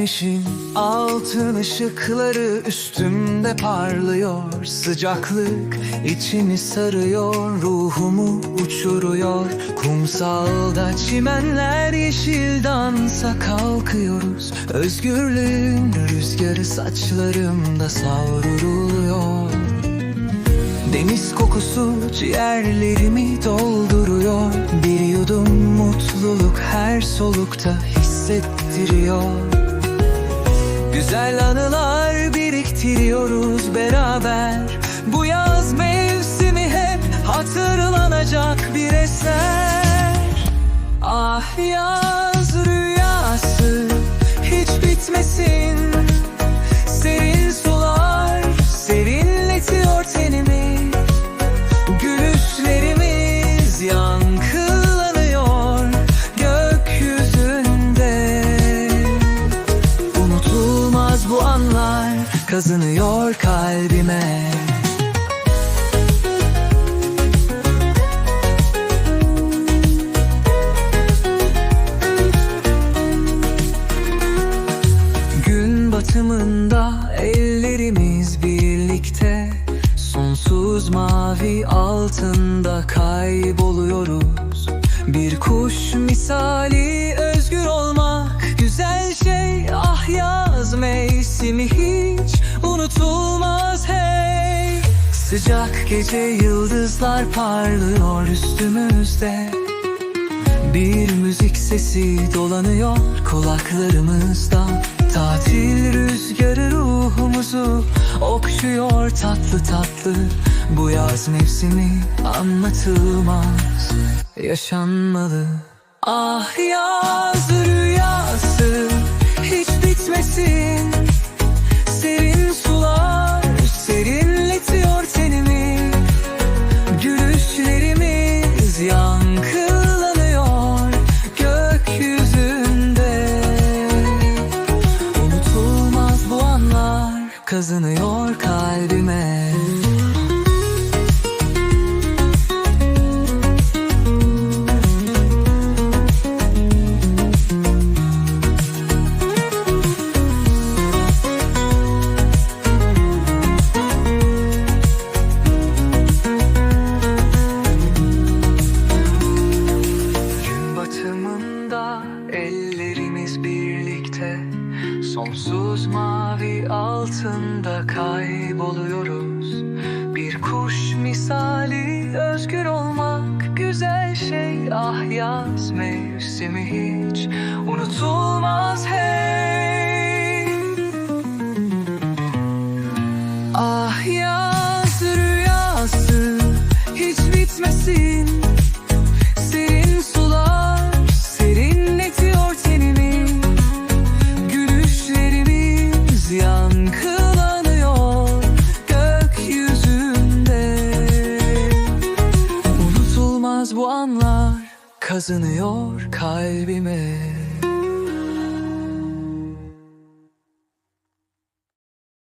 Hayatın ışıkları üstümde parlıyor. Sıcaklık içimi sarıyor Ruhumu uçuruyor. Kumsalda çimenler yeşil dansa kalkıyoruz. Özgürlüğün rüzgarı saçlarımda savruluyor. Deniz kokusu ciğerlerimi dolduruyor. Bir yudum mutluluk her solukta hissettiriyor Güzel anılar biriktiriyoruz beraber. Bu yaz mevsimi hep hatırlanacak bir eser. Ah yaz kazınıyor kalbime. Gün batımında ellerimiz birlikte Sonsuz mavi altında kayboluyoruz. Bir kuş misali özgür olmak güzel şey. Ah yaz mevsimi unutulmaz hey. Sıcak gece yıldızlar parlıyor üstümüzde. Bir müzik sesi dolanıyor kulaklarımızda. Tatil rüzgarı ruhumuzu okşuyor tatlı tatlı. Bu yaz mevsimi anlatılmaz. Yaşanmalı. Ah yaz rüyası hiç bitmesin kazınıyor kalbime Sonsuz mavi altında kayboluyoruz. Bir kuş misali özgür olmak güzel şey. Ah yaz mevsimi hiç unutulmaz. Hey kazınıyor kalbime